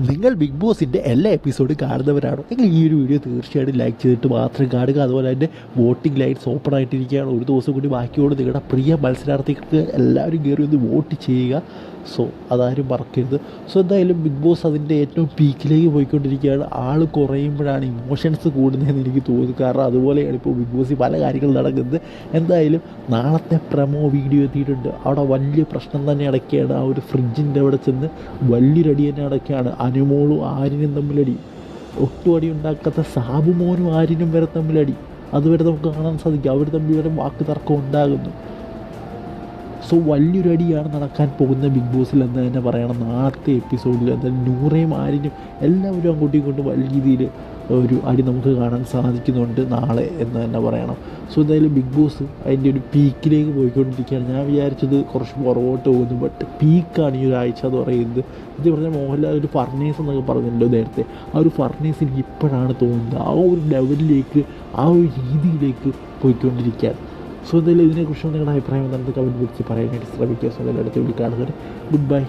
നിങ്ങൾ ബിഗ് ബോസിന്റെ എല്ലാ എപ്പിസോഡും കാണുന്നവരാണോ? എങ്കിൽ ഈ ഒരു വീഡിയോ തീർച്ചയായിട്ടും ലൈക്ക് ചെയ്തിട്ട് മാത്രം കാണുക. അതുപോലെ തന്നെ വോട്ടിംഗ് ലൈറ്റ്സ് ഓപ്പൺ ആയിട്ടിരിക്കുകയാണ്. ഒരു ദിവസം കൂടി ബാക്കിയോട് നിങ്ങളുടെ പ്രിയ മത്സരാർത്ഥികൾക്ക് എല്ലാവരും കയറി ഒന്ന് വോട്ട് ചെയ്യുക. സോ അതാരും മറക്കരുത്. സോ എന്തായാലും ബിഗ് ബോസ് അതിന്റെ ഏറ്റവും പീക്കിലേക്ക് പോയിക്കൊണ്ടിരിക്കുകയാണ്. ആൾ കുറയുമ്പോഴാണ് ഇമോഷൻസ് കൂടുന്നതെന്ന് എനിക്ക് തോന്നുന്നു കാരണം അതുപോലെയാണ് ഇപ്പോൾ ബിഗ് ബോസിൽ പല കാര്യങ്ങൾ നടക്കുന്നത്. എന്തായാലും നാളത്തെ പ്രമോ വീഡിയോ എത്തിയിട്ടുണ്ട്. അവിടെ വലിയ പ്രശ്നം തന്നെ അടയ്ക്കുകയാണ്. ആ ഒരു ഫ്രിഡ്ജിന്റെ അവിടെ ചെന്ന് വലിയൊരടി തന്നെ അടയ്ക്കുകയാണ്. അനുമോളും ആര്യനും തമ്മിലടി ഒട്ടും അടി ഉണ്ടാക്കാത്ത സാബുമോനും ആര്യനും വരെ തമ്മിലടി അതുവരെ നമുക്ക് കാണാൻ സാധിക്കും. അവർ തമ്മിൽ വരെ വാക്ക് തർക്കം ഉണ്ടാകുന്നു. സോ വലിയൊരു അടിയാണ് നടക്കാൻ പോകുന്ന ബിഗ് ബോസിൽ എന്ന് തന്നെ പറയണം. നാളത്തെ എപ്പിസോഡിൽ എന്തായാലും നൂറേയും ആരിനും എല്ലാവരും അങ്ങോട്ടും ഇങ്ങോട്ടും വലിയ രീതിയിൽ ഒരു അടി നമുക്ക് കാണാൻ സാധിക്കുന്നുണ്ട് നാളെ എന്ന് തന്നെ പറയണം. സോ എന്തായാലും ബിഗ് ബോസ് അതിന്റെ ഒരു പീക്കിലേക്ക് പോയിക്കൊണ്ടിരിക്കുകയാണ്. ഞാൻ വിചാരിച്ചത് കുറച്ച് പുറകോട്ട് പോകുന്നു ബട്ട് പീക്കാണ് ഈ ഒരു ആഴ്ച എന്ന് പറയുന്നത്. ഇത് പറഞ്ഞാൽ മോഹൻലാൽ ഒരു ഫർണേസ് എന്നൊക്കെ പറഞ്ഞല്ലോ നേരത്തെ. ആ ഒരു ഫർണേസ് എനിക്ക് ഇപ്പോഴാണ് തോന്നുന്നത്. ആ ഒരു ലെവലിലേക്ക് ആ ഒരു രീതിയിലേക്ക് പോയിക്കൊണ്ടിരിക്കുകയാണ്. സോ എന്തായാലും ഇതിനെക്കുറിച്ച് നിങ്ങളുടെ അഭിപ്രായം എന്താണ് കമന്റ് ബോക്സിൽ പറയാനായിട്ട് ശ്രമിക്കുക. സോ എന്തായാലും അടുത്ത വീഡിയോ ഗുഡ് ബൈ.